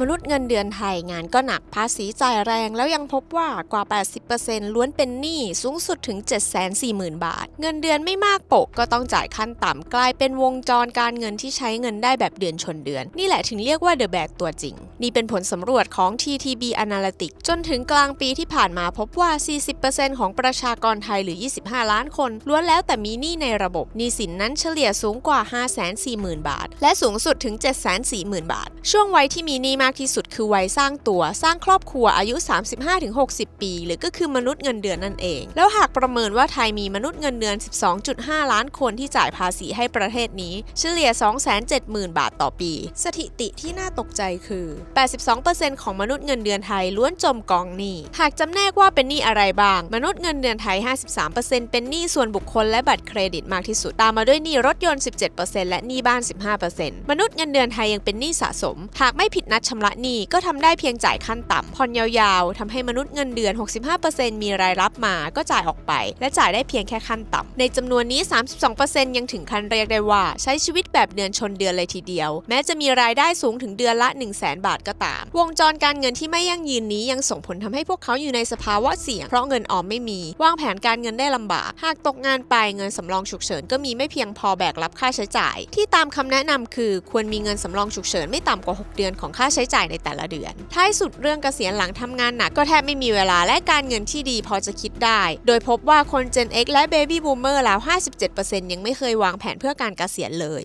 มนุษย์เงินเดือนไทยงานก็หนักภาษีจ่ายแรงแล้วยังพบว่ากว่า 80%ล้วนเป็นหนี้สูงสุดถึง 740,000 บาท เงินเดือนไม่มากโปกก็ต้องจ่ายขั้นต่ำกลายเป็นวงจรการเงินที่ใช้เงินได้แบบเดือนชนเดือน นี่แหละถึงเรียกว่า The Bag ตัวจริง นี่เป็นผลสำรวจของ TTB Analytics จนถึงกลางปีที่ผ่านมาพบว่า 40%ของประชากรไทยหรือ 25 ล้านคนล้วนแล้วแต่มีหนี้ในระบบหนี้สินนั้นเฉลี่ยสูงกว่า 540,000 บาท และสูงสุดถึง 740,000 บาท ช่วงวัยที่มีหนี้มากที่สุดคือวัยสร้างตัว สร้างครอบครัวอายุ 35-60 ปี หรือก็คือมนุษย์เงินเดือนนั่นเอง แล้วหากประเมินว่าไทยมีมนุษย์เงินเดือน 12.5 ล้านคนที่จ่ายภาษีให้ประเทศนี้เฉลี่ย 270,000 บาทต่อปี สถิติที่น่าตกใจคือ 82%ของมนุษย์เงินเดือนไทยล้วนจมกองหนี้ หากจำแนกว่าเป็นหนี้อะไรบ้าง มนุษย์เงินเดือนไทย 53%เป็นหนี้ส่วนบุคคลและบัตรเครดิตมากที่สุด ตามมาด้วยหนี้รถยนต์ 17%และหนี้บ้าน 15%มนุษย์เงินเดือนไทยยังเป็นหนี้สะสม หากไม่ผิดนัดชำระหนี้ก็ทำได้เพียงจ่ายขั้นต่ำผ่อนยาวๆทำให้มนุษย์เงินเดือน 65%มีรายรับมาก็จ่ายออกไป และจ่ายได้เพียงแค่ขั้นต่ำในจำนวนนี้ 32%ยังถึงขั้นเรียกได้ว่า ใช้ชีวิตแบบเดือนชนเดือนเลยทีเดียว แม้จะมีรายได้สูงถึงเดือนละ 1 0 0 0 0แบาทก็ตาม วงจรการเงินที่ไม่ยั่งยืนนี้ยังส่งผลทำให้พวกเขาอยู่ในสภาวะเสี่ยงเพราะเงินออมไม่มี วางแผนการเงินได้ลำบาก หากตกงานไปเงินสำรองฉุกเฉินก็มีไม่เพียงพอแบกรับค่าใช้จ่าย ที่ตามคำแนะนำคือ ควรมีเงินสำรองฉุกเฉินไม่ต่ำกว่า 6 เดือนของค่าใชช้จ่ายในแต่ละเดือน ท้ายสุดเรื่องเกษียณหลังทำงานหนักก็แทบไม่มีเวลาและการเงินที่ดีพอจะคิดได้ โดยพบว่าคน Gen X และ Baby Boomer แล้ว 57%ยังไม่เคยวางแผนเพื่อการเกษียณเลย